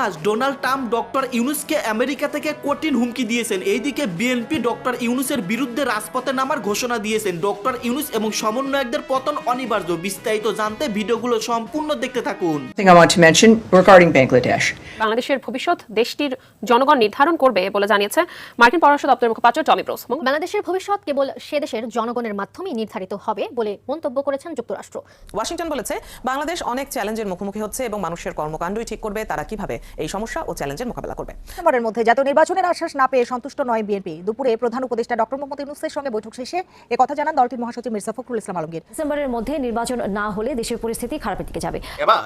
মাস Donald Trump doctor ইউনুসকে America থেকে কঠিন হুমকি দিয়েছেন। এইদিকে বিএনপি ডক্টর ইউনুসের বিরুদ্ধে রাজপথে নামার ঘোষণা দিয়েছেন। ডক্টর ইউনুস এবং সমন্বয়কদের পতন অনিবার্য। বিস্তারিত জানতে ভিডিওগুলো সম্পূর্ণ দেখতে থাকুন। Thing I want to mention regarding Bangladesh. বাংলাদেশের ভবিষ্যৎ দেশটির জনগণ নির্ধারণ করবে বলে জানিয়েছে মার্কিন পররাষ্ট্র দপ্তরের মুখপাত্র টমি ব্রোস। বাংলাদেশের ভবিষ্যৎ কেবল সে দেশের জনগণের মাধ্যমেই নির্ধারিত হবে বলে মন্তব্য করেছেন যুক্তরাষ্ট্র। ওয়াশিংটন বলেছে বাংলাদেশ অনেক চ্যালেঞ্জের মুখোমুখি হচ্ছে এবং মানুষের কর্মকাণ্ডই ঠিক করবে তারা কীভাবে এই সমস্যা ও চ্যালেঞ্জের মোকাবেলা করবে। ডিসেম্বরের মধ্যে জাতীয় নির্বাচনের আশ্বাস না পেয়ে সন্তুষ্ট নয় বিএনপি। দুপুরে প্রধান উপদেষ্টা ডক্টর মোহাম্মদ ইউনুসের সঙ্গে বৈঠক শেষে কথা জানান দলটির মহাসচিব মির্জা ফখরুল ইসলাম আলমগীর। ডিসেম্বরের মধ্যে নির্বাচন না হলে দেশের পরিস্থিতি খারাপের দিকে যাবে। এবার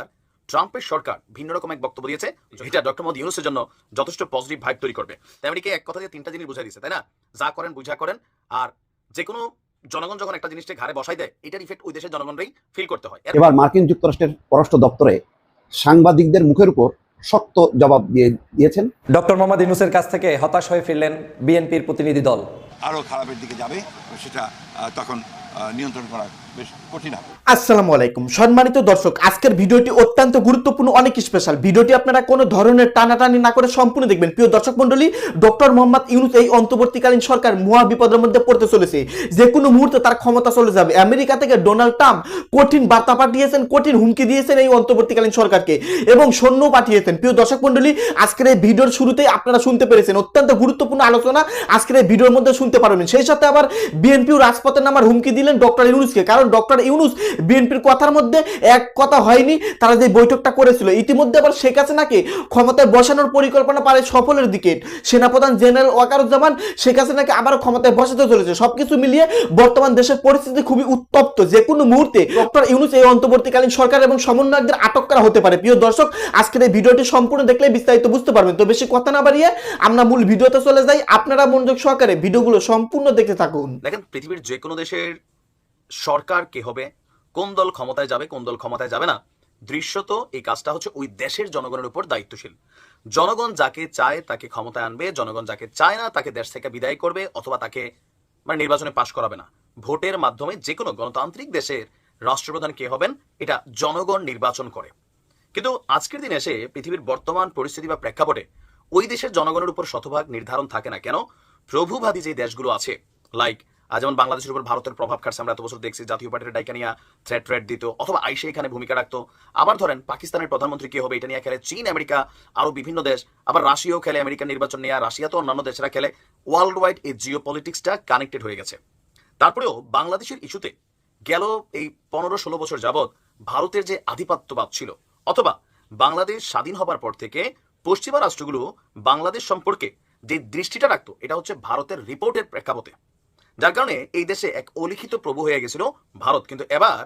ট্রাম্পের সরকার ভিন্ন রকম এক বক্তব্য দিয়েছে এটা ডক্টর মোদী ইউনুসের জন্য যথেষ্ট পজিটিভ ভাইব তৈরি করবে। তেমনি কি এক কথা দিয়ে তিনটা জিনিস বুঝাই দিচ্ছে তাই না? যা করেন বুঝা করেন আর যে কোনো জনগণ যখন একটা জিনিসকে ঘাড়ে বসাই দেয় এটার ইফেক্ট ওই দেশের জনগণরাই ফিল করতে হয়। এবার মার্কিন যুক্তরাষ্ট্রের পররাষ্ট্র দপ্তরে সাংবাদিকদের মুখের উপর শক্ত জবাব দিয়ে দিয়েছেন। ডক্টর মোহাম্মদ ইউনুসের কাছ থেকে হতাশ হয়ে ফিরলেন বিএনপির প্রতিনিধি দল। আরও খারাপের দিকে যাবে সেটা তখন নিয়ন্ত্রণ করা আসসালামু আলাইকুম। সম্মানিত দর্শক, আজকের ভিডিওটি অত্যন্ত গুরুত্বপূর্ণ, অনেক স্পেশাল ভিডিওটি আপনারা কোনো ধরনের টানাটানি না করে সম্পূর্ণ দেখবেন। প্রিয় দর্শক মন্ডলী ডক্টর মোহাম্মদ ইউনুস এই অন্তর্বর্তীকালীন সরকার মহা বিপদের মধ্যে পড়তে চলেছে। যে কোনো মুহূর্তে তার ক্ষমতা চলে যাবে। আমেরিকা থেকে ডোনাল্ড ট্রাম্প কঠিন বার্তা পাঠিয়েছেন, কঠিন হুমকি দিয়েছেন এই অন্তর্বর্তীকালীন সরকারকে এবং সৈন্য পাঠিয়েছেন। প্রিয় দর্শক মন্ডলী আজকের এই ভিডিওর শুরুতেই আপনারা শুনতে পেরেছেন, অত্যন্ত গুরুত্বপূর্ণ আলোচনা আজকের এই ভিডিওর মধ্যে শুনতে পারবেন। সেই সাথে আবার বিএনপিও রাজপথে নামার হুমকি দিলেন ডক্টর ইউনুসকে। কারণ ডক্টর ইউনুস বিএনপির কথার মধ্যে এক কথা হয়নি, তারা যে বৈঠকটা করেছিল। ইতিমধ্যে আবার শেখ হাসিনাকে ক্ষমতায় বসানোর পরিকল্পনা পারে সফলের দিকে। সেনাপ্রধান জেনারেল ওয়াকারুজ্জামান শেখ হাসিনাকে আবারও ক্ষমতায় বসাতে চলেছে। সবকিছু মিলিয়ে বর্তমান দেশের পরিস্থিতি খুবই উত্তপ্ত। যে কোনো মুহূর্তে ডক্টর ইউনুস এই অন্তর্বর্তীকালীন সরকার এবং সমন্বয়কদের আটক করা হতে পারে। প্রিয় দর্শক, আজকের এই ভিডিওটি সম্পূর্ণ দেখলে বিস্তারিত বুঝতে পারবেন। তো বেশি কথা না বাড়িয়ে আমরা মূল ভিডিওতে চলে যাই। আপনারা মনোযোগ সহকারে ভিডিওগুলো সম্পূর্ণ দেখতে থাকুন। দেখেন, পৃথিবীর যে কোনো দেশের সরকার কে হবে? কোন দল ক্ষমতায় যাবে, কোন দল ক্ষমতায় যাবে না? দৃশ্যত এই কাজটা হচ্ছে ওই দেশের জনগণের উপর দায়িত্বশীল। জনগণ যাকে চায় তাকে ক্ষমতায় আনবে, জনগণ যাকে চায় না তাকে দেশ থেকে বিদায় করবে অথবা তাকে মানে নির্বাচনে পাশ করাবে না। ভোটের মাধ্যমে যে কোনো গণতান্ত্রিক দেশের রাষ্ট্রপ্রধান কে হবেন, এটা জনগণ নির্বাচন করে। কিন্তু আজকের দিনে এসে পৃথিবীর বর্তমান পরিস্থিতি বা প্রেক্ষাপটে ওই দেশের জনগণের উপর শতভাগ নির্ধারণ থাকে না কেন? প্রভুবাদী যে দেশগুলো আছে লাইক যেমন বাংলাদেশের উপর ভারতের প্রভাব খাটছে, আমরা এত বছর দেখছি জাতীয় পার্টির ডাইকা নিয়ে থ্রেট থ্রেট দিত, অথবা আইসে এখানে ভূমিকা রাখতো। আবার ধরেন, পাকিস্তানের প্রধানমন্ত্রী কি হবে, এটা নিয়ে খেলে চীন, আমেরিকা, আরও বিভিন্ন দেশ, আবার রাশিয়াও খেলে আমেরিকান নির্বাচন নিয়ে রাশিয়া তো অন্যান্য দেশেরা খেলে ওয়ার্ল্ড ওয়াইড এই জিও পলিটিক্সটা কানেক্টেড হয়ে গেছে। তারপরেও বাংলাদেশের ইস্যুতে গেল এই পনেরো ষোলো বছর যাবৎ ভারতের যে আধিপত্যবাদ ছিল, অথবা বাংলাদেশ স্বাধীন হবার পর থেকে পশ্চিমা রাষ্ট্রগুলো বাংলাদেশ সম্পর্কে যে দৃষ্টিটা রাখতো, এটা হচ্ছে ভারতের রিপোর্টের প্রেক্ষাপটে। যার কারণে এই দেশে এক অলিখিত প্রভু হয়ে গেছিল ভারত। কিন্তু এবার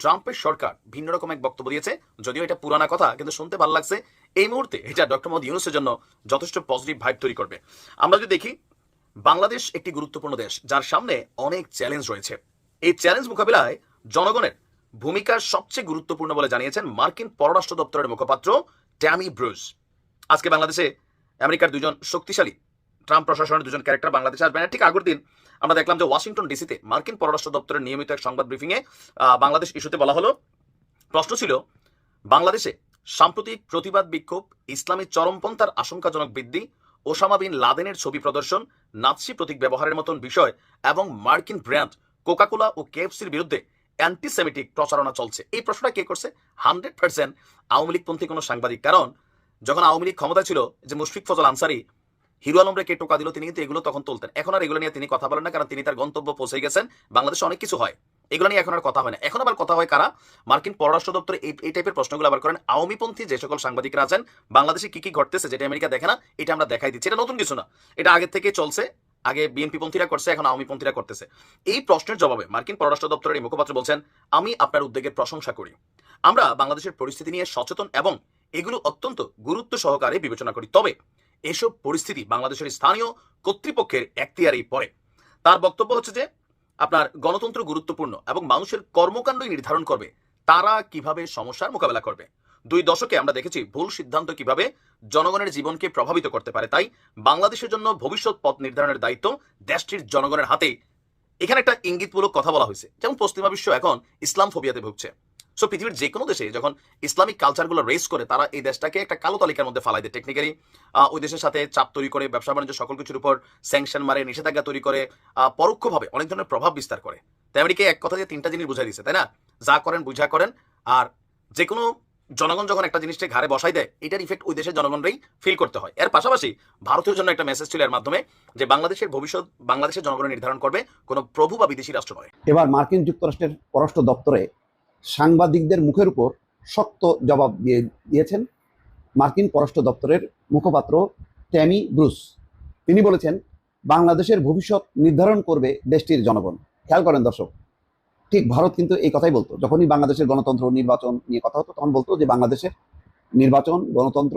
ট্রাম্পের সরকার ভিন্ন রকম এক বক্তব্য দিয়েছে। যদিও এটা পুরানা কথা, কিন্তু শুনতে ভালো লাগছে। এই মুহূর্তে এটা ডক্টর মোদী ইউনুসের জন্য যথেষ্ট পজিটিভ ভাইব তৈরি করবে। আমরা যদি দেখি, বাংলাদেশ একটি গুরুত্বপূর্ণ দেশ, যার সামনে অনেক চ্যালেঞ্জ রয়েছে। এই চ্যালেঞ্জ মোকাবিলায় জনগণের ভূমিকা সবচেয়ে গুরুত্বপূর্ণ বলে জানিয়েছেন মার্কিন পররাষ্ট্র দপ্তরের মুখপাত্র ট্যামি ব্রুজ আজকে বাংলাদেশে আমেরিকার দুজন শক্তিশালী, ট্রাম্প প্রশাসনের দুজন ক্যারেক্টার বাংলাদেশে আসবেন। ঠিক আগের দিন আমরা দেখলাম যে ওয়াশিংটন ডিসিতে মার্কিন পররাষ্ট্র দপ্তরের নিয়মিত এক সংবাদ ব্রিফিংয়ে বাংলাদেশ ইস্যুতে বলা হলো, প্রশ্ন ছিল, বাংলাদেশে সাম্প্রতিক প্রতিবাদ বিক্ষোভ, ইসলামী চরমপন্থার আশঙ্কাজনক বৃদ্ধি, ওসামা বিন লাদেনের ছবি প্রদর্শন, নাৎসি প্রতীক ব্যবহারের মতন বিষয় এবং মার্কিন ব্র্যান্ড কোকাকোলা ও কেএফসির বিরুদ্ধে অ্যান্টিসেমিটিক প্রচারণা চলছে। এই প্রশ্নটা কে করছে? হান্ড্রেড পার্সেন্ট আওয়ামী লীগপন্থী কোনো সাংবাদিক। কারণ, যখন আওয়ামী লীগ ক্ষমতা ছিল যে মুশফিক ফজল আনসারি হিরো আলমরে কে টোকা দিল তিনি কিন্তু এগুলো তখন তুলতেন। এখন আর এগুলো নিয়ে তিনি কথা বলেন না, কারণ তিনি তার গন্তব্য পৌঁছে গেছেন। বাংলাদেশে অনেক কিছু হয়। এগুলো নিয়ে এখন আর কথা হয় না। এখন আবার কথা হয় কারা? মার্কিন পররাষ্ট্র দপ্তরে এই টাইপের প্রশ্নগুলো আবার করেন। আওয়ামীপন্থী যে সকল সাংবাদিকরা আছেন, বাংলাদেশে কি কি ঘটতেছে যেটা আমেরিকা দেখে না, এটা আমরা দেখাই দিচ্ছি। এটা নতুন কিছু না। এটা আগে থেকে চলছে। আগে বিএনপি পন্থীরা করছে, এখন আওয়ামী পন্থীরা করতেছে। এই প্রশ্নের জবাবে মার্কিন পররাষ্ট্র দপ্তরের এই মুখপাত্র বলছেন, আমি আপনার উদ্যোগের প্রশংসা করি। আমরা বাংলাদেশের পরিস্থিতি নিয়ে সচেতন এবং এগুলো অত্যন্ত গুরুত্ব সহকারে বিবেচনা করি। তবে এসব পরিস্থিতি বাংলাদেশের স্থানীয় কর্তৃপক্ষের এখতিয়ারেই পড়ে। তার বক্তব্য হচ্ছে যে, আপনার গণতন্ত্র গুরুত্বপূর্ণ এবং মানুষের কর্মকাণ্ডই নির্ধারণ করবে, তারা কীভাবে সমস্যার মোকাবেলা করবে। দুই দশকে আমরা দেখেছি ভুল সিদ্ধান্ত কীভাবে জনগণের জীবনকে প্রভাবিত করতে পারে, তাই বাংলাদেশের জন্য ভবিষ্যৎ পথ নির্ধারণের দায়িত্ব দেশটির জনগণের হাতে এখানে একটা ইঙ্গিতমূলক কথা বলা হয়েছে, যেমন পশ্চিমা বিশ্ব এখন ইসলাম ফোবিয়াতে ভুগছে। সো পৃথিবীর যে কোনো দেশে যখন ইসলামিক কালচারগুলো রেস করে, তারা এই দেশটাকে একটা কালো তালিকার মধ্যে ফালাই দেয় টেকনিক্যালি ওই দেশের সাথে চাপ তৈরি করে, ব্যবসা বাণিজ্য সকল কিছুর উপর স্যাংশন মারে, নিষেধাজ্ঞা তৈরি করে পরোক্ষভাবে অনেক ধরনের প্রভাব বিস্তার করে। তাই আমেরিকা এক কথা দিয়ে তিনটা জিনিস বুঝাই দিচ্ছে তাই না? যা করেন, বুঝা করেন, আর যে কোনো জনগণ যখন একটা জিনিসকে ঘাড়ে বসাই দেয়, এটার ইফেক্ট ওই দেশের জনগণরাই ফিল করতে হয়। এর পাশাপাশি ভারতের জন্য একটা মেসেজ ছিল এর মাধ্যমে যে বাংলাদেশের ভবিষ্যৎ বাংলাদেশের জনগণ নির্ধারণ করবে, কোনো প্রভু বা বিদেশি রাষ্ট্র নয়। এবার মার্কিন যুক্তরাষ্ট্রের পররাষ্ট্র দপ্তরে সাংবাদিকদের মুখের উপর শক্ত জবাব দিয়ে দিয়েছেন মার্কিন পররাষ্ট্র দপ্তরের মুখপাত্র ট্যামি ব্রুস। তিনি বলেছেন, বাংলাদেশের ভবিষ্যৎ নির্ধারণ করবে দেশটির জনগণ। খেয়াল করেন দর্শক, ঠিক ভারত কিন্তু এই কথাই বলতো। যখনই বাংলাদেশের গণতন্ত্র নির্বাচন নিয়ে কথা হতো, তখন বলতো যে বাংলাদেশের নির্বাচন, গণতন্ত্র,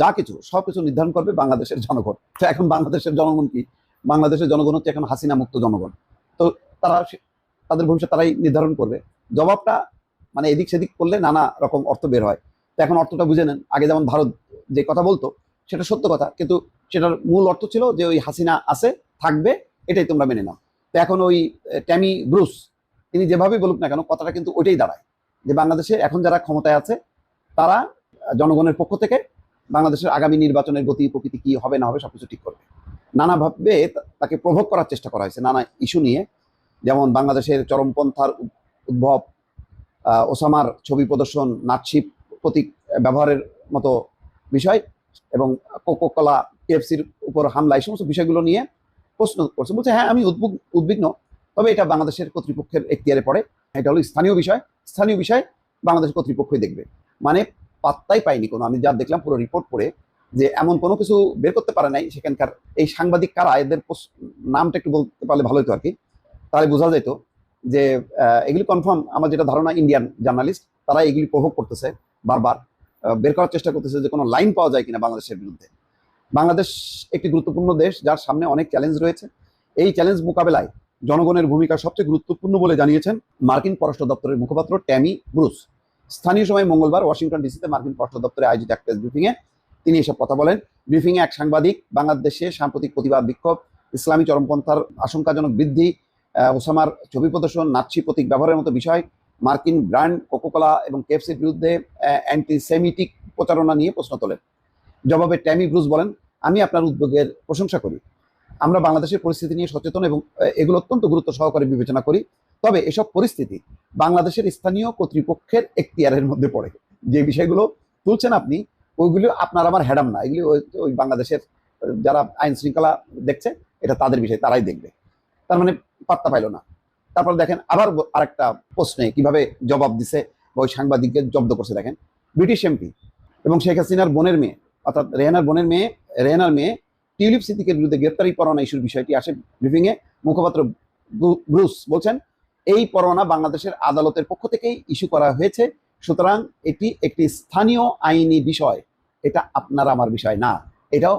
যা কিছু, সব কিছু নির্ধারণ করবে বাংলাদেশের জনগণ। তো এখন বাংলাদেশের জনগণ কি? বাংলাদেশের জনগণ হচ্ছে এখন হাসিনা মুক্ত জনগণ। তো তারা তাদের ভবিষ্যৎ তারাই নির্ধারণ করবে। জবাবটা মানে এদিক সেদিক করলে নানা রকম অর্থ বের হয়। তো এখন অর্থটা বুঝে নেন। আগে যেমন ভারত যে কথা বলতো, সেটা সত্য কথা। কিন্তু সেটার মূল অর্থ ছিল যে ওই হাসিনা আছে, থাকবে, এটাই তোমরা মেনে নাও। তো এখন ওই ট্যামি ব্রুস, তিনি যেভাবেই বলুক না কেন, কথাটা কিন্তু ওইটাই দাঁড়ায়। যে বাংলাদেশে এখন যারা ক্ষমতায় আছে, তারা জনগণের পক্ষ থেকে বাংলাদেশের আগামী নির্বাচনের গতি, প্রকৃতি কি হবে, না হবে, সবকিছু ঠিক করবে। নানাভাবে তাকে প্রভোগ করার চেষ্টা করা হয়েছে। নানা ইস্যু নিয়ে, যেমন বাংলাদেশের চরমপন্থার উদ্ভব ওসামার ছবি প্রদর্শন নাৎসি প্রতীক ব্যবহারের মতো বিষয় এবং কোকোকলা, কেএফসির উপর হামলা, এই সমস্ত বিষয়গুলো নিয়ে প্রশ্ন করছে। বলছে হ্যাঁ আমি উদ্বুগ, উদ্বিগ্ন। তবে এটা বাংলাদেশের কর্তৃপক্ষের এখতিয়ারে পড়ে। এটা হলো স্থানীয় বিষয়। স্থানীয় বিষয় বাংলাদেশ কর্তৃপক্ষই দেখবে। মানে পাত্তাই পাইনি কোনো। আমি যা দেখলাম পুরো রিপোর্ট পড়ে যে এমন কোনো কিছু বের করতে পারে নাই সেখানকার এই সাংবাদিক কারা? এদের নামটা একটু বলতে পারলে ভালো হতো আর কি। তাহলে বোঝা যেত যে এগুলি কনফার্ম আমার যেটা ধারণা ইন্ডিয়ান জার্নালিস্ট তারা এগুলি প্রভোগ করতেছে বারবার বের করার চেষ্টা করতেছে যে কোনো লাইন পাওয়া যায় কিনা বাংলাদেশের বিরুদ্ধে। বাংলাদেশ একটি গুরুত্বপূর্ণ দেশ, যার সামনে অনেক চ্যালেঞ্জ রয়েছে। এই চ্যালেঞ্জ মোকাবেলায় জনগণের ভূমিকা সবচেয়ে গুরুত্বপূর্ণ বলে জানিয়েছেন মার্কিন পররাষ্ট্র দপ্তরের মুখপাত্র ট্যামি ব্রুস। স্থানীয় সময় মঙ্গলবার ওয়াশিংটন ডিসিতে মার্কিন পররাষ্ট্র দপ্তরে আয়োজিত এক প্রেস ব্রিফিংয়ে তিনি এসব কথা বলেন। ব্রিফিংয়ে এক সাংবাদিক, বাংলাদেশে সাম্প্রতিক প্রতিবাদ বিক্ষোভ, ইসলামী চরমপন্থার আশঙ্কাজনক বৃদ্ধি ওসামার ছবি প্রদর্শন, নাৎসি প্রতীক ব্যবহারের মতো বিষয়, মার্কিন ব্র্যান্ড কোকোকোলা এবং কেএফসির বিরুদ্ধে অ্যান্টিসেমিটিক প্রচারণা নিয়ে প্রশ্ন তোলেন। জবাবে ট্যামি ব্রুজ বলেন, আমি আপনার উদ্যোগের প্রশংসা করি। আমরা বাংলাদেশের পরিস্থিতি নিয়ে সচেতন এবং এগুলো অত্যন্ত গুরুত্ব সহকারে বিবেচনা করি। তবে এসব পরিস্থিতি বাংলাদেশের স্থানীয় কর্তৃপক্ষের এখতিয়ারের মধ্যে পড়ে। যে বিষয়গুলো তুলছেন আপনি, ওইগুলো আপনার আমার হ্যাডাম না। এগুলি ওই বাংলাদেশের, যারা আইন শৃঙ্খলা দেখছে, এটা তাদের বিষয়, তারাই দেখবে। তার মানে পাত্তা পাইল না। তারপর দেখেন আবার আরেকটা প্রশ্নে কীভাবে জবাব দিছে ওই সাংবাদিককে জব্দ করছে দেখেন। ব্রিটিশ এমপি এবং শেখ হাসিনার বোনের মেয়ে, অর্থাৎ রেহানার বোনের মেয়ে, রেহানার মেয়ে টিউলিপ সিদ্দিকের বিরুদ্ধে গ্রেপ্তারি পরোয়ানা ইস্যুর বিষয়টি আসে ব্রিফিংয়ে মুখপাত্র ব্রুস বলছেন, এই পরোয়ানা বাংলাদেশের আদালতের পক্ষ থেকেই ইস্যু করা হয়েছে। সুতরাং এটি একটি স্থানীয় আইনি বিষয়। এটা আপনার আমার বিষয় না। এটাও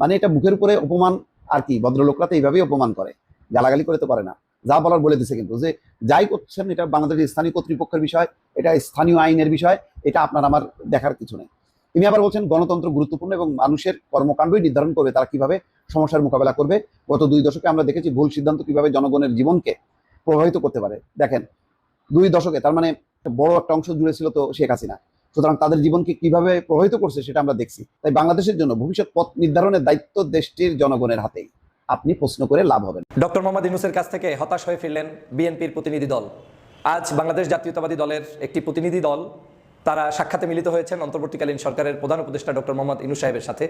মানে এটা মুখের উপরে অপমান আর কি, ভদ্রলোকরা তো এইভাবেই অপমান করে। গালাগালি করতে পারে না। যা বলার বলে দিছে কিন্তু। যে যাই করছেন, এটা বাংলাদেশের স্থানীয় কর্তৃপক্ষের বিষয়, এটা স্থানীয় আইনের বিষয়, এটা আপনার আমার দেখার কিছু নেই। তিনি আবার বলছেন, গণতন্ত্র গুরুত্বপূর্ণ এবং মানুষের কর্মকাণ্ডই নির্ধারণ করবে, তারা কীভাবে সমস্যার মোকাবেলা করবে। গত দুই দশকে আমরা দেখেছি ভুল সিদ্ধান্ত কীভাবে জনগণের জীবনকে প্রভাবিত করতে পারে। দেখেন, দুই দশকে, তার মানে বড় একটা অংশ জুড়ে ছিল তো শেখ হাসিনা। সুতরাং তাদের জীবনকে কীভাবে প্রভাবিত করছে সেটা আমরা দেখছি। তাই বাংলাদেশের জন্য ভবিষ্যৎ পথ নির্ধারণের দায়িত্ব দেশটির জনগণের হাতেই। আপনি প্রশ্ন করে লাভ হবেন ডক্টর মোহাম্মদ ইউনুসের কাছ থেকে হতাশ হয়ে ফিরলেন বিএনপির প্রতিনিধি দল। আজ বাংলাদেশ জাতীয়তাবাদী দলের একটি প্রতিনিধি দল, তারা সাক্ষাতে মিলিত হয়েছেন অন্তর্বর্তীকালীন সরকারের প্রধান উপদেষ্টা ডক্টর মোহাম্মদ ইনু সাহেবের সাথে।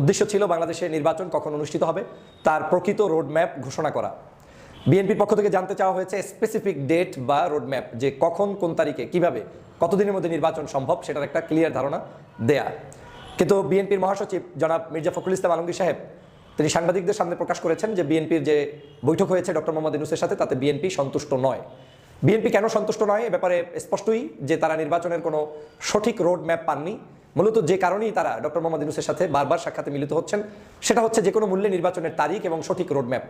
উদ্দেশ্য ছিল বাংলাদেশে নির্বাচন কখন অনুষ্ঠিত হবে, তার প্রকৃত রোডম্যাপ ঘোষণা করা। বিএনপির পক্ষ থেকে জানতে চাওয়া হয়েছে স্পেসিফিক ডেট বা রোডম্যাপ যে কখন, কোন তারিখে, কীভাবে, কতদিনের মধ্যে নির্বাচন সম্ভব, সেটার একটা ক্লিয়ার ধারণা দেয়া। কিন্তু বিএনপির মহাসচিব জনাব মির্জা ফখরুল ইসলাম আলমগীর সাহেব তিনি সাংবাদিকদের সামনে প্রকাশ করেছেন যে বিএনপির যে বৈঠক হয়েছে ডক্টর মোহাম্মদ ইউনুসের সাথে, তাতে বিএনপি সন্তুষ্ট নয়। বিএনপি কেন সন্তুষ্ট নয়? এ ব্যাপারে স্পষ্টই যে তারা নির্বাচনের কোনো সঠিক রোড ম্যাপ পাননি। মূলত যে কারণেই তারা ডক্টর মোহাম্মদ ইউনুসের সাথে বারবার সাক্ষাতে মিলিত হচ্ছেন, সেটা হচ্ছে যে কোনো মূল্যে নির্বাচনের তারিখ এবং সঠিক রোড ম্যাপ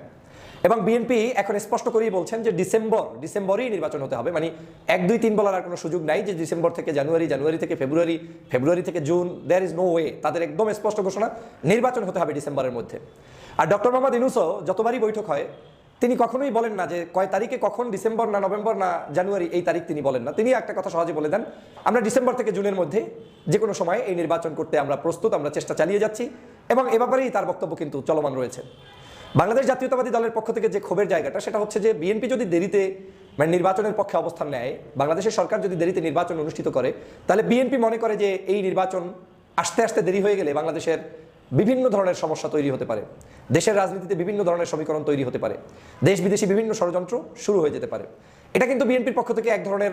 এবং বিএনপি এখন স্পষ্ট করেই বলছেন যে ডিসেম্বর, ডিসেম্বরেই নির্বাচন হতে হবে। মানে এক, দুই, তিন বলার আর কোনো সুযোগ নাই যে ডিসেম্বর থেকে জানুয়ারি জানুয়ারি থেকে ফেব্রুয়ারি ফেব্রুয়ারি থেকে June there is no way তাদের একদম স্পষ্ট ঘোষণা, নির্বাচন হতে হবে ডিসেম্বরের মধ্যে। আর ডক্টর মোহাম্মদ ইনুসও যতবারই বৈঠক হয়, তিনি কখনোই বলেন না যে কয় তারিখে কখন ডিসেম্বর না নভেম্বর না জানুয়ারি, এই তারিখ তিনি বলেন না। তিনি একটা কথা সহজে বলে দেন, আমরা ডিসেম্বর থেকে জুনের মধ্যে যে কোনো সময় এই নির্বাচন করতে আমরা প্রস্তুত, আমরা চেষ্টা চালিয়ে যাচ্ছি এবং এ ব্যাপারেই তার বক্তব্য কিন্তু চলমান রয়েছে। বাংলাদেশ জাতীয়তাবাদী দলের পক্ষ থেকে যে ক্ষোভের জায়গাটা, সেটা হচ্ছে যে বিএনপি যদি দেরিতে মানে নির্বাচনের পক্ষে অবস্থান নেয়, বাংলাদেশের সরকার যদি দেরিতে নির্বাচন অনুষ্ঠিত করে, তাহলে বিএনপি মনে করে যে এই নির্বাচন আস্তে আস্তে দেরি হয়ে গেলে বাংলাদেশের বিভিন্ন ধরনের সমস্যা তৈরি হতে পারে। দেশের রাজনীতিতে বিভিন্ন ধরনের সমীকরণ তৈরি হতে পারে। দেশ বিদেশি বিভিন্ন ষড়যন্ত্র শুরু হয়ে যেতে পারে। এটা কিন্তু বিএনপির পক্ষ থেকে এক ধরনের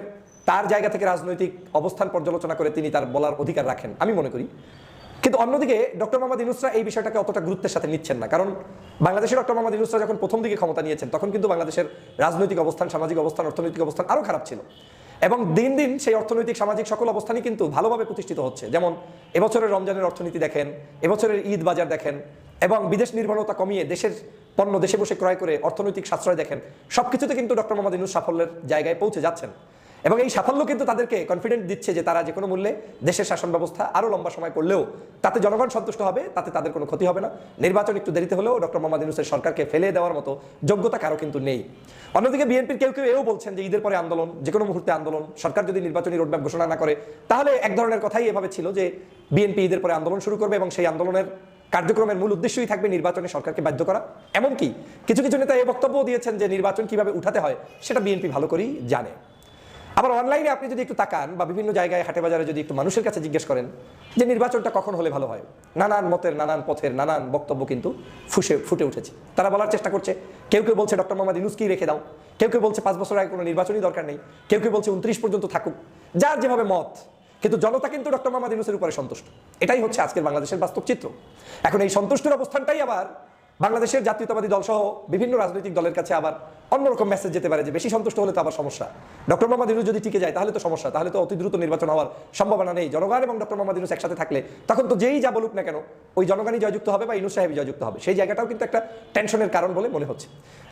তার জায়গা থেকে রাজনৈতিক অবস্থান পর্যালোচনা করে তিনি তার বলার অধিকার রাখেন, আমি মনে করি। কিন্তু অন্যদিকে ডক্টর মোহাম্মদ ইনুসরা এই বিষয়টাকে অতটা গুরুত্বের সাথে নিচ্ছেন না। কারণ বাংলাদেশের ডক্টর মোহাম্মদ ইনুসরা যখন প্রথম দিকে ক্ষমতা নিয়েছেন, তখন কিন্তু বাংলাদেশের রাজনৈতিক অবস্থান, সামাজিক অবস্থান, অর্থনৈতিক অবস্থান আরও খারাপ ছিল। এবং দিন দিন সেই অর্থনৈতিক, সামাজিক সকল অবস্থানই কিন্তু ভালোভাবে প্রতিষ্ঠিত হচ্ছে। যেমন এবছরের রমজানের অর্থনীতি দেখেন, এবছরের ঈদ বাজার দেখেন, এবং বিদেশ নির্ভরতা কমিয়ে দেশের পণ্য দেশে বসে ক্রয় করে অর্থনৈতিক সাশ্রয় দেখেন, সবকিছুতে কিন্তু ডক্টর মোহাম্মদ ইনুস সাফল্যের জায়গায় পৌঁছে যাচ্ছেন। এবং এই সাফল্য কিন্তু তাদেরকে কনফিডেন্ট দিচ্ছে যে তারা যে কোনো মূল্যে দেশের শাসন ব্যবস্থা আরও লম্বা সময় করলেও তাতে জনগণ সন্তুষ্ট হবে, তাতে তাদের কোনো ক্ষতি হবে না। নির্বাচন একটু দেরিতে হলেও ডক্টর মোহাম্মদ ইউনুসের সরকারকে ফেলে দেওয়ার মতো যোগ্যতা কারও কিন্তু নেই। অন্যদিকে বিএনপির কেউ কেউ এও বলছেন যে ঈদের পরে আন্দোলন যে কোনো মুহূর্তে আন্দোলন, সরকার যদি নির্বাচনী রোডম্যাপ ঘোষণা না করে, তাহলে এক ধরনের কথাই এভাবে ছিল যে বিএনপি ঈদের পরে আন্দোলন শুরু করবে এবং সেই আন্দোলনের কার্যক্রমের মূল উদ্দেশ্যই থাকবে নির্বাচনে সরকারকে বাধ্য করা। এমনকি কিছু কিছু নেতা এই বক্তব্যও দিয়েছেন যে নির্বাচন কীভাবে উঠাতে হয়, সেটা বিএনপি ভালো করেই জানে। আবার অনলাইনে আপনি যদি একটু তাকান বা বিভিন্ন জায়গায়, হাটে বাজারে যদি একটু মানুষের কাছে জিজ্ঞেস করেন যে নির্বাচনটা কখন হলে ভালো হয়? নানান মতের, নানান পথের, নানান বক্তব্য কিন্তু ফুসে, ফুটে উঠেছে। তারা বলার চেষ্টা করছে, কেউ কেউ বলছে, ডক্টর মোহাম্মদ ইনুসকেই রেখে দাও। কেউ কেউ বলছে, পাঁচ বছর আগে কোনো নির্বাচনই দরকার নেই। কেউ কেউ বলছে, উনত্রিশ পর্যন্ত থাকুক। যার যেভাবে মত, কিন্তু জনতা কিন্তু ডক্টর মোহাম্মদ ইউনুসের উপরে সন্তুষ্ট। এটাই হচ্ছে আজকের বাংলাদেশের বাস্তব চিত্র। এখন এই সন্তুষ্টের অবস্থানটাই আবার বাংলাদেশের জাতীয়তাবাদী দল সহ বিভিন্ন রাজনৈতিক দলের কাছে আবার অন্যরকম মেসেজ যেতে পারে যে, বেশি সন্তুষ্ট হলে তো আবার সমস্যা। ডক্টর মোহাম্মদ ইউনুস যদি টিকে যায়, তাহলে তো সমস্যা। তাহলে তো অতি দ্রুত নির্বাচন হওয়ার সম্ভাবনা নেই। জনগণ এবং ডক্টর মোহাম্মদ ইউনুস একসাথে থাকলে তখন তো যেই যা বলুক না কেন ওই জনগণই জয়যুক্ত হবে বা ইউনুস সাহেবই জয়যুক্ত হবে। সেই জায়গাটাও কিন্তু একটা টেনশনের কারণ বলে মনে হচ্ছে।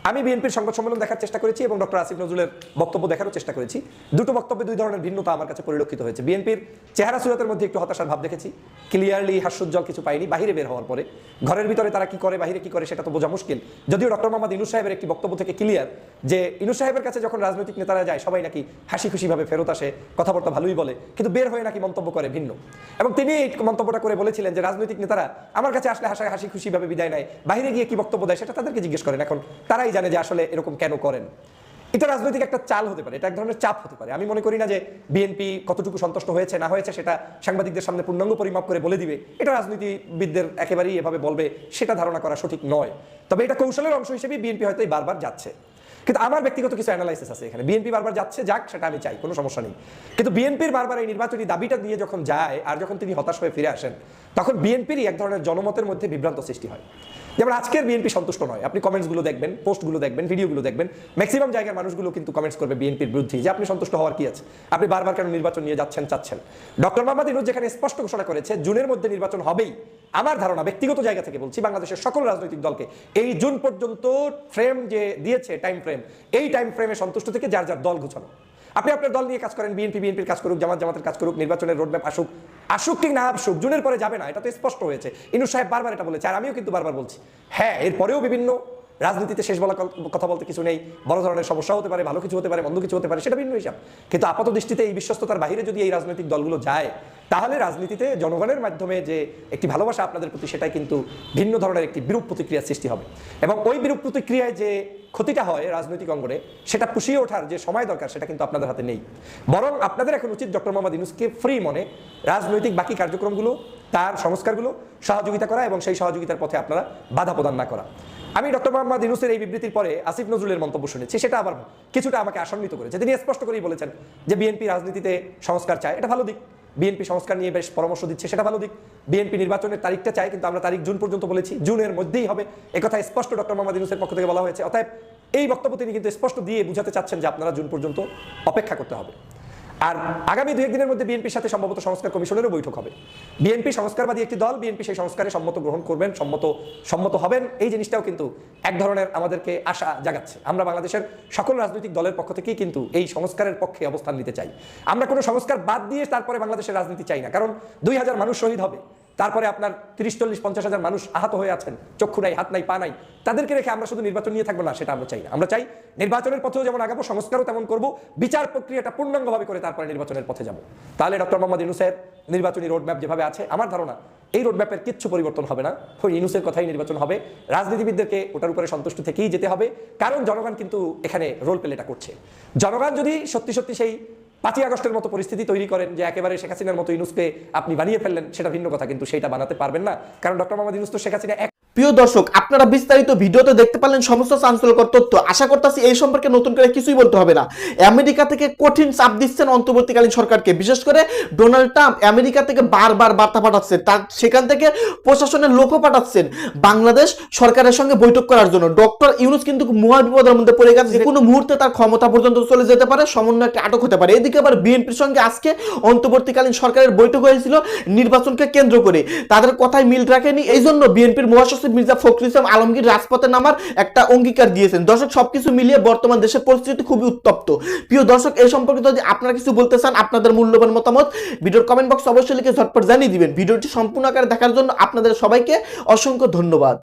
আমি বিএনপির সংবাদ সম্মেলন দেখার চেষ্টা করেছি এবং ডক্টর আসিফ নজরুলের বক্তব্য দেখারও চেষ্টা করেছি। দুটো বক্তব্যে দুই ধরনের ভিন্নতা আমার কাছে পরিলক্ষিত হয়েছে। বিএনপির চেহারা সুরতের মধ্যে একটু হতাশার ভাব দেখেছি। ক্লিয়ারলি হাস্যোজ্জ্বল কিছু পাইনি, বাহিরে বের হওয়ার পরে। ঘরের ভিতরে তারা কি করে, বাহিরে কি করে সেটা তো বোঝা মুশকিল। যদিও ডক্টর মোহাম্মদ ইনু সাহেবের একটি বক্তব্য থেকে ক্লিয়ার যে ইনু সাহেবের কাছে যখন রাজনৈতিক নেতারা যায়, সবাই নাকি হাসি খুশিভাবে ফেরত আসে, কথাবার্তা ভালোই বলে, কিন্তু বের হয়ে নাকি মন্তব্য করে ভিন্ন। এবং তিনি এই মন্তব্যটা করে বলেছিলেন যে রাজনৈতিক নেতারা আমার কাছে আসলে হাসা হাসি খুশিভাবে বিদায় নেয়। বাইরে গিয়ে কি বক্তব্য দেয় সেটা তাদেরকে জিজ্ঞেস করেন। এখন তারাই জানে যে আসলে এরকম কেন করেন। এটা রাজনৈতিক একটা চাল হতে পারে, এটা এক ধরনের চাপ হতে পারে। আমি মনে করি না যে বিএনপি কতটুকু সন্তুষ্ট হয়েছে, না হয়েছে, সেটা সাংবাদিকদের সামনে পূর্ণাঙ্গ পরিমাপ করে বলে দিবে। এটা রাজনীতিবিদদের একেবারেই এভাবে বলবে, সেটা ধারণা করা সঠিক নয়। তবে এটা কৌশলের অংশ হিসেবে বিএনপি হয়তো বারবার যাচ্ছে। কিন্তু আমার ব্যক্তিগত কিছু অ্যানালাইসিস আছে এখানে। বিএনপি বারবার যাচ্ছে, যাক, সেটা আমি চাই, কোনো সমস্যা নেই। কিন্তু বিএনপির বারবার এই নির্বাচনী দাবিটা নিয়ে যখন যায়, আর যখন তিনি হতাশ হয়ে ফিরে আসেন, তখন বিএনপিরই এক ধরনের জনমতের মধ্যে বিভ্রান্ত সৃষ্টি হয়। যেমন আজকের বিএনপি সন্তুষ্ট নয়। আপনি কমেন্টসগুলো দেখবেন পোস্টগুলো দেখবেন ভিডিওগুলো দেখবেন। ম্যাক্সিমাম জায়গার মানুষগুলো কিন্তু কমেন্টস করবে বিএনপির বিরুদ্ধে যে আপনি সন্তুষ্ট হওয়ার কি আছে? আপনি বারবার কেন নির্বাচন নিয়ে যাচ্ছেন, চাচ্ছেন? ডক্টর মোহাম্মদ ইনুজ যেখানে স্পষ্ট ঘোষণা করেছে, জুনের মধ্যে নির্বাচন হবেই। আমার ধারণা, ব্যক্তিগত জায়গা থেকে বলছি, বাংলাদেশের সকল রাজনৈতিক দলকে, এই জুন পর্যন্ত ফ্রেম যে দিয়েছে টাইম ফ্রেম এই টাইম ফ্রেমে সন্তুষ্ট থেকে যার যার দল ঘুচানো আপনি আপনার দল নিয়ে কাজ করেন বিএনপি বিএনপির কাজ করুক, জামাত জামাতের কাজ করুক, নির্বাচনের রোডম্যাপ আসুক আসুক কি না আসুক, জুনের পরে যাবে না, এটা তো স্পষ্ট হয়েছে। ইনু সাহেব বারবার এটা বলেছে, আর আমিও কিন্তু বারবার বলছি। হ্যাঁ এরপরেও বিভিন্ন রাজনীতিতে শেষ বলা কথা বলতে কিছু নেই, বড় ধরনের সমস্যা হতে পারে, ভালো কিছু হতে পারে, মন্দ কিছু হতে পারে, সেটা ভিন্ন হিসাব। কিন্তু আপাত দৃষ্টিতে এই বিশ্বস্ততার বাইরে যদি এই রাজনৈতিক দলগুলো যায়, তাহলে রাজনীতিতে জনগণের মাধ্যমে যে একটি ভালোবাসা আপনাদের প্রতি, সেটাই কিন্তু ভিন্ন ধরনের একটি বিরূপ প্রতিক্রিয়ার সৃষ্টি হবে। এবং ওই বিরূপ প্রতিক্রিয়ায় যে ক্ষতিটা হয় রাজনৈতিক অঙ্গনে, সেটা পুষিয়ে ওঠার যে সময় দরকার, সেটা কিন্তু আপনাদের হাতে নেই। বরং আপনাদের এখন উচিত ডক্টর মোহাম্মদ ইউনুসকে ফ্রি মনে রাজনৈতিক বাকি কার্যক্রমগুলো তার সংস্কারগুলো সহযোগিতা করা এবং সেই সহযোগিতার পথে আপনারা বাধা প্রদান না করা। আমি ডক্টর মোহাম্মদ ইউনুসের এই বিবৃতির পরে আসিফ নজরুলের মন্তব্য শুনেছি, সেটা আবার কিছুটা আমাকে আশান্বিত করেছে। তিনি স্পষ্ট করেই বলেছেন যে বিএনপি রাজনীতিতে সংস্কার চায়, এটা ভালো দিক। বিএনপি সংস্কার নিয়ে বেশ পরামর্শ দিচ্ছে, সেটা ভালো দিক। বিএনপি নির্বাচনের তারিখটা চাই কিন্তু আমরা তারিখ জুন পর্যন্ত বলেছি, জুনের মধ্যেই হবে। একথা স্পষ্ট ডক্টর মোহাম্মদ ইউনুসের পক্ষ থেকে বলা হয়েছে। অতএব এই বক্তব্য তিনি কিন্তু স্পষ্ট দিয়ে বুঝাতে চাচ্ছেন যে আপনারা জুন পর্যন্ত অপেক্ষা করতে হবে। আর আগামী দু একদিনের মধ্যে বিএনপির সাথে সম্ভবত সংস্কার কমিশনেরও বৈঠক হবে। বিএনপি সংস্কারবাদী একটি দল বিএনপি সেই সংস্কারে সম্মত গ্রহণ করবেন, সম্মত সম্মত হবেন, এই জিনিসটাও কিন্তু এক ধরনের আমাদেরকে আশা জাগাচ্ছে। আমরা বাংলাদেশের সকল রাজনৈতিক দলের পক্ষ থেকেই কিন্তু এই সংস্কারের পক্ষে অবস্থান নিতে চাই। আমরা কোনো সংস্কার বাদ দিয়ে তারপরে বাংলাদেশের রাজনীতি চাই না, কারণ দুই হাজার মানুষ শহীদ হবে। তারপরে আপনার তিরিশ, চল্লিশ, পঞ্চাশ হাজার মানুষ আহত হয়ে আছেন, চক্ষু নাই, হাত নাই, পা নাই, তাদেরকে রেখে আমরা শুধু নির্বাচন নিয়ে থাকব না, সেটা আমরা চাই না। আমরা চাই নির্বাচনের পথেও যেমন আগাবো, সংস্কারও তেমন করব, বিচার প্রক্রিয়াটা পূর্ণাঙ্গভাবে করে তারপরে নির্বাচনের পথে যাব। তাহলে ডক্টর মোহাম্মদ ইউনুসের নির্বাচনী রোডম্যাপ যেভাবে আছে, আমার ধারণা এই রোডম্যাপের কিচ্ছু পরিবর্তন হবে না। ওই ইনুসের কথাই নির্বাচন হবে। রাজনীতিবিদদেরকে ওটার উপরে সন্তুষ্ট থেকেই যেতে হবে। কারণ জনগণ কিন্তু এখানে রোল প্লেটা করছে। জনগণ যদি সত্যি সত্যি সেই পাঁচই আগস্টের মতো পরিস্থিতি তৈরি করেন যে একেবারে শেখ হাসিনার মতো ইউনুসকে আপনি বানিয়ে ফেললেন, সেটা ভিন্ন কথা, কিন্তু সেটা বানাতে পারবেন না। কারণ ডক্টর মোহাম্মদ ইউনুস তো শেখ হাসিনা এক প্রিয় দর্শক, আপনারা বিস্তারিত ভিডিওতে দেখতে পারলেন সমস্ত চাঞ্চল্যকর তথ্য। আশা করতেছি এই সম্পর্কে নতুন করে কিছুই বলতে হবে না। আমেরিকা থেকে কঠিন চাপ দিচ্ছেন অন্তর্বর্তীকালীন সরকারকে। বিশেষ করে ডোনাল্ড ট্রাম্প আমেরিকা থেকে বারবার বার্তা পাঠাচ্ছেন। তার সেখান থেকে প্রশাসনের লোকও পাঠাচ্ছেন বাংলাদেশ সরকারের সঙ্গে বৈঠক করার জন্য। ডক্টর ইউনুস কিন্তু মহা বিপদের মধ্যে পড়ে গেছে। যে কোনো মুহূর্তে তার ক্ষমতা পর্যন্ত চলে যেতে পারে সমন্বয়কে আটক হতে পারে। এদিকে আবার বিএনপির সঙ্গে আজকে অন্তর্বর্তীকালীন সরকারের বৈঠক হয়েছিল নির্বাচনকে কেন্দ্র করে। তাদের কথায় মিল রাখেনি। এই জন্য বিএনপির মহাসচিব মির্জা ফখরুল ইসলাম আলমগীর রাজপথে নামার একটা অঙ্গীকার দিয়েছেন। দর্শক, সবকিছু মিলিয়ে বর্তমান দেশের পরিস্থিতি খুবই উত্তপ্ত। প্রিয় দর্শক, এই সম্পর্কে যদি আপনারা কিছু বলতে চান, আপনাদের মূল্যবান মতামত ভিডিওর কমেন্ট বক্স অবশ্যই লিখে ঝটপট জানিয়ে দিবেন। ভিডিওটি সম্পূর্ণ আকারে দেখার জন্য আপনাদের সবাইকে অসংখ্য ধন্যবাদ।